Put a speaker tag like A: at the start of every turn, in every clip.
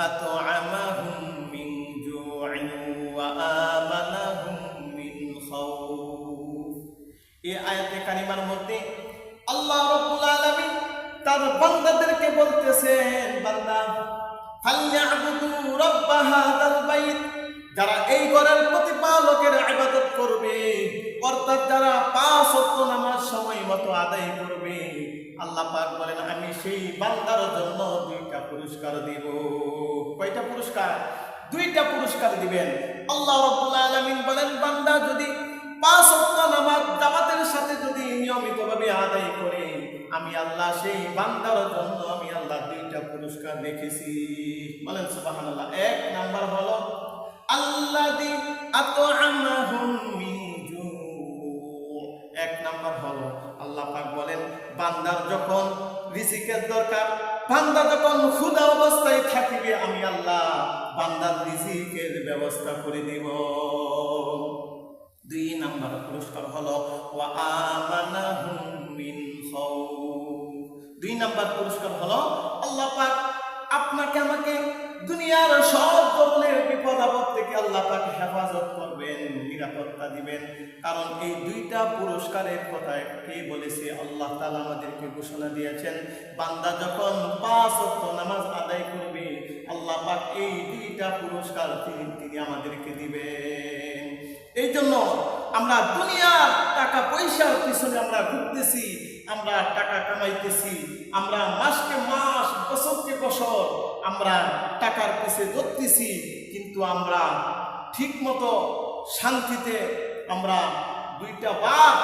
A: أطعمهم من جوع وآمنهم من خوف এই আয়াতে কারিমার মধ্যে আল্লাহ রব্বুল আলামিন তার বান্দাদেরকে বলতেছেন বান্দা ফালইয়াবুদু রাব্ব হাযাল বাইত যারা এই ঘরের প্রতিপালকের ইবাদত করবে, অর্থাৎ যারা পাঁচ ওয়াক্ত নামাজ সময় মতো আদায় করবে, আল্লাহ পাক বলেন, আমি সেই বান্দার জন্য দুইটা পুরস্কার দিব। কয়টা পুরস্কার? দুইটা পুরস্কার দিবেন। আল্লাহ রাব্বুল আলামিন বলেন, বান্দা যদি পাঁচ ওয়াক্ত নামাজ জামাতের সাথে যদি নিয়মিতভাবে আদায় করে, আমি আল্লাহ সেই বান্দার জন্য আমি আল্লাহ দুইটা পুরস্কার দেখেছি বলেন সুবহানাল্লাহ। এক নাম্বার হলো আল্লাযী আত'আমাহুম এক নাম্বার হলো, আল্লাহ পাক বলেন, বান্দার যখন রিজিকের দরকার, বান্দা যখন ক্ষুধা অবস্থায় থাকিবে, আমি আল্লাহ বান্দার রিজিকের ব্যবস্থা করে দিব। দুই নাম্বার পুরস্কার হলো, ওয়া দুই নাম্বার পুরস্কার হলো, আল্লাহ পাক আপনাকে আমাকে দুনিয়ার সব আল্লাহ পাক হেফাজত করবেন, নিরাপত্তা দিবেন। কারণ এই দুইটা পুরস্কারের কথা কে বলেছে, আল্লাহ তাআলা আমাদেরকে ঘোষণা দিয়েছেন, বান্দা যখন পাঁচ ওয়াক্ত নামাজ আদায় করবে, আল্লাহ পাক এই দুইটা পুরস্কার তিনি তিনি আমাদেরকে দিবেন। এই জন্য আমরা দুনিয়ার টাকা পয়সার পিছনে আমরা ঘুরতেছি, আমরা টাকা কামাইতেছি, আমরা মাসকে মাস আমরা টাকার পিছে ধরতেছি, কিন্তু আমরা ঠিক মতো শান্তিতে আমরা দুইটা বাদ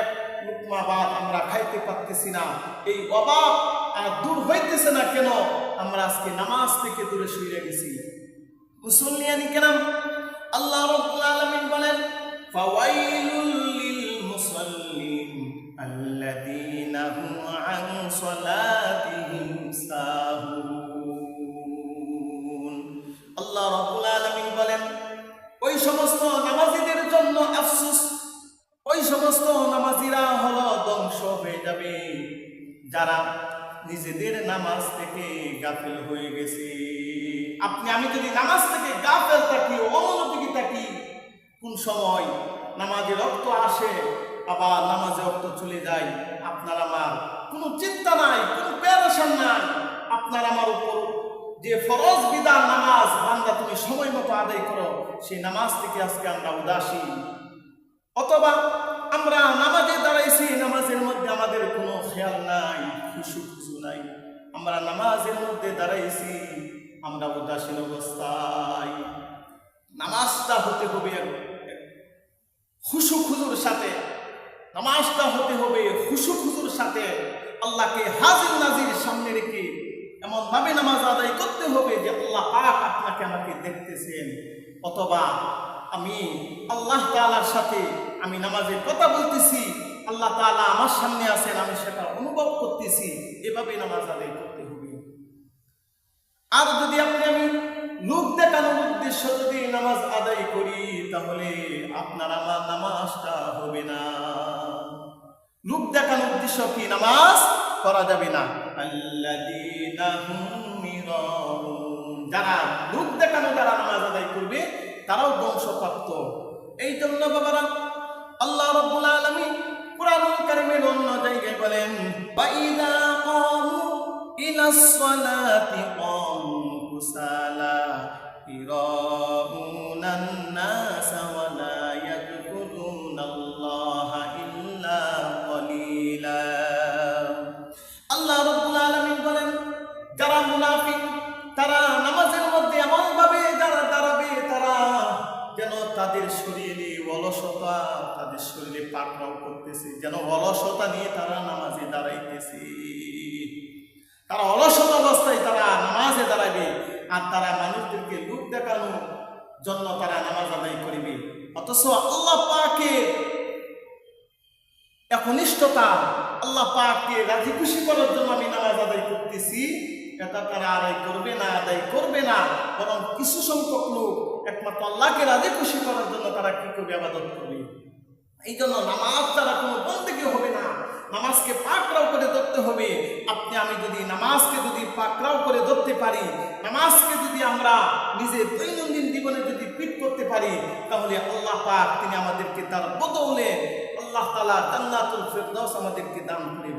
A: এক লুকমা বাদ আমরা খাইতে পারতেছি না। এই অভাব আর দূর হইতেছে না কেন? আমরা আজকে নামাজ থেকে দূরে সরে গেছি। মুসল্লিয়ানি কেরাম, আল্লাহ রাব্বুল আলামিন বলেন, ফাওয়াইলুল লিল ধ্বংস হয়ে যাবে। যারা নিজেদের নামাজ থেকে গাফেল হয়ে গেছে। আপনি, আমি যদি নামাজ থেকে গাফেল থাকি অমনোযোগী থাকি, কোন সময় নামাজে রক্ত আসে, আবার নামাজে রক্ত চলে যায়, আপনার আমার কোনো চিন্তা নাই, কোনো প্যারেশান নাই। আপনার আমার উপর যে ফরজ বিধান নামাজ, বান্দা তুমি সময় মতো আদায় করো, সেই নামাজ থেকে আজকে আমরা উদাসীন। অথবা আমরা আমরা নামাজের মধ্যে দাঁড়াইছি, আমরা উদাসীন অবস্থায়। নামাজটা হতে হবে খুশু খুজুর সাথে। নামাজটা হতে হবে খুশু খুজুর সাথে। আল্লাহকে হাজির নাজির সামনে রেখে এমন ভাবে নামাজ আদায় করতে হবে যে আল্লাহ পাক আপনাকে আমাকে দেখতেছেন। অথবা আমি আল্লাহ তাআলার সাথে আমি নামাজে কথা বলতেছি, আল্লাহ তাআলা আমার সামনে আছেন, আমি সেটা অনুভব করতেছি। এভাবে নামাজ আদায় করতে আর যদি আপনি আমি লোক দেখানোর উদ্দেশ্য যদি নামাজ আদায় করি, তাহলে আপনার আমার নামাজটা হবে না। লোক দেখানোর উদ্দেশ্য কি? নামাজ করা যাবে না। যারা লোক দেখানো, যারা নামাজ আদায় করবে, তারাও ধ্বংসপ্রাপ্ত। এই জন্য বাবারা, আল্লাহ রাব্বুল আলামিন কুরআনুল কারীমের অন্য জায়গায় বলেন বাইদা কামু ইলাস ইরাউনান নাস ওয়া লা ইয়াযকুরুনাল্লাহা ইল্লা কলিলা আল্লাহ রাব্বুল আলামিন বলেন, যারা মুনাফিক, তারা নামাজের মধ্যে এমন ভাবে যারা দাঁড়াবে, তারা যেন তাদের শরীরে অলসতা, তাদের শরীরে পাকড়াও করতেছে, যেন অলসতা নিয়ে তারা নামাজে দাঁড়াইতেছে। তারা অলসতা অবস্থায় তারা নামাজে দাঁড়াবে আর তারা মানুষদেরকে লোক দেখানোর জন্য তারা নামাজ আদায় করিবে। অথচ আল্লাহ পাকে একনিষ্ঠতা, আল্লাহ পাককে রাজি খুশি করার জন্য আমি নামাজ আদায় করতেছি। এটা তারা আদায় করবে না, আদায় করবে না, বরং কিছু সংখ্যক লোক একমাত্র আল্লাহকে রাজি খুশি করার জন্য তারা কি করবে? আবাদত করবে। এই জন্য নামাজ তারা কোনো বন্দেগী হবে না। নামাজকে পাকড়াও করে ধরতে হবে। আপনি, আমি যদি নামাজকে যদি পাকড়াও করে ধরতে পারি, নামাজকে যদি আমরা নিজের দৈনন্দিন জীবনে যদি ফিট করতে পারি, তাহলে আল্লাহ পাক তিনি আমাদেরকে তার বদৌলে আল্লাহ তালা জান্নাতুল ফেরদাউস আমাদেরকে দান করে